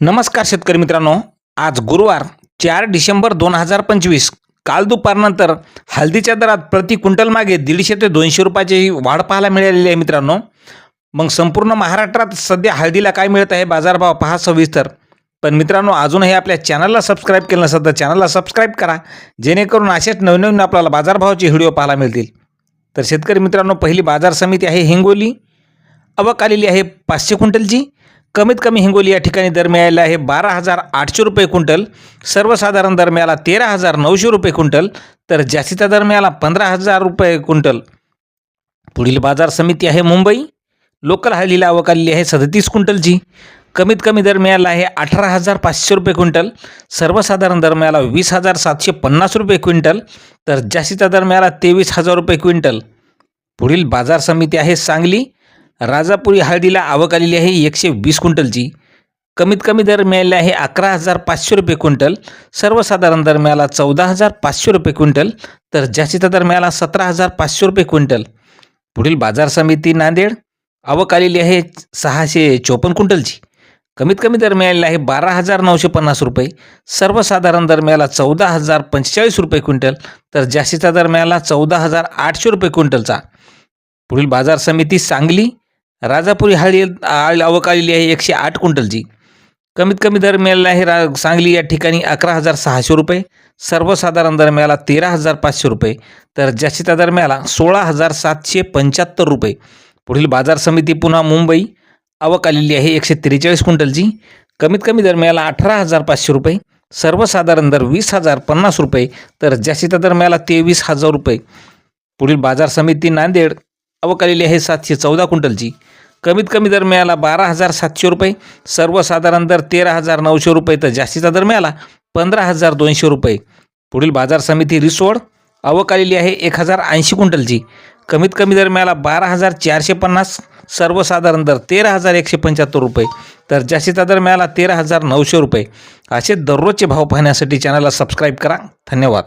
नमस्कार शेतकरी मित्रांनो. आज गुरुवार चार डिसेंबर दोन हजार पंचवीस. काल दुपारनंतर हळदीच्या दरात प्रति क्विंटल मागे दीडशे ते दोनशे रुपयाची वाढ पाहायला मिळालेली आहे मित्रांनो. मग संपूर्ण महाराष्ट्रात सध्या हळदीला काय मिळत आहे? बाजारभाव पहा सविस्तर. पण मित्रांनो अजूनही आपल्या चॅनलला सबस्क्राईब केलं नसेल तर चॅनलला सबस्क्राईब करा. जेणेकरून असेच नवनवीन आपल्याला बाजारभावाचे व्हिडिओ पाहायला मिळतील. तर शेतकरी मित्रांनो पहिली बाजार समिती आहे हिंगोली. आवक आलेली आहे पाचशे क्विंटलची. कमीत कमी हिंगोली या ठिकाणी दर मिळालेला आहे बारा हजार आठशे रुपये क्विंटल. सर्वसाधारण दर मिळाला तेरा हजार नऊशे रुपये क्विंटल. तर जास्तीचा दर मिळाला पंधरा हजार रुपये क्विंटल. पुढील बाजार समिती आहे मुंबई. लोकल हळदीला आवक आलेली आहे सदतीस क्विंटलची. कमीत कमी दर मिळाला आहे अठरा हजार पाचशे रुपये क्विंटल. सर्वसाधारण दर मिळाला वीस हजार सातशे पन्नास रुपये क्विंटल. तर जास्तीचा दर मिळाला तेवीस हजार रुपये क्विंटल. पुढील बाजार समिती आहे सांगली. राजापुरी हळदीला आवक आलेली आहे एकशे वीस क्विंटलची. कमीत कमी दर मिळाले आहे अकरा हजार पाचशे रुपये क्विंटल. सर्वसाधारण दर मिळाला चौदा हजार पाचशे रुपये क्विंटल तर जास्तीचा दर मिळाला सतरा हजार पाचशे रुपये क्विंटल. पुढील बाजार समिती नांदेड आवक आलेली आहे सहाशे चोपन्न क्विंटलची. कमीत कमी दर मिळालेला आहे बारा हजार नऊशे पन्नास रुपये. सर्वसाधारण दर मिळाला चौदा हजार पंचेचाळीस रुपये क्विंटल तर जास्तीचा दर मिळाला चौदा हजार आठशे रुपये क्विंटलचा. पुढील बाजार समिती सांगली राजापुरी हळदी आळ आवक आलेली आहे एकशे आठ क्विंटलची. कमीत कमी दर मिळाला आहे रा सांगली या ठिकाणी अकरा हजार सहाशे रुपये सर्वसाधारण दर मिळाला तेरा हजार पाचशे रुपये तर जास्तीचा दर मिळाला सोळा हजार सातशे पंच्याहत्तर रुपये. पुढील बाजार समिती पुन्हा मुंबई आवक आलेली आहे एकशे त्रेचाळीस क्विंटलची. कमीत कमी दर मिळाला अठरा हजार पाचशे रुपये सर्वसाधारण दर वीस हजार पन्नास रुपये तर जास्तीचा दर मिळाला तेवीस हजार रुपये. पुढील बाजार समिती नांदेड आवक आलेली आहे सातशे चौदा क्विंटलची. कमीत कमी दर मिळाला बारा हजार सातशे रुपये सर्वसाधारण दर तेरा हजार नऊशे रुपये तर जास्तीचा दर मिळाला पंधरा हजार दोनशे रुपये. पुढील बाजार समिती रिसोड आवक आलेली आहे एक हजार ऐंशी क्विंटलची. कमीत कमी दर मिळाला बारा हजार चारशे पन्नास सर्वसाधारण दर तेरा हजार एकशे पंच्याहत्तर रुपये. तर जास्तीचा दर मिळाला तेरा हजार नऊशे रुपये. असे दररोजचे भाव पाहण्यासाठी चॅनलला सबस्क्राईब करा. धन्यवाद.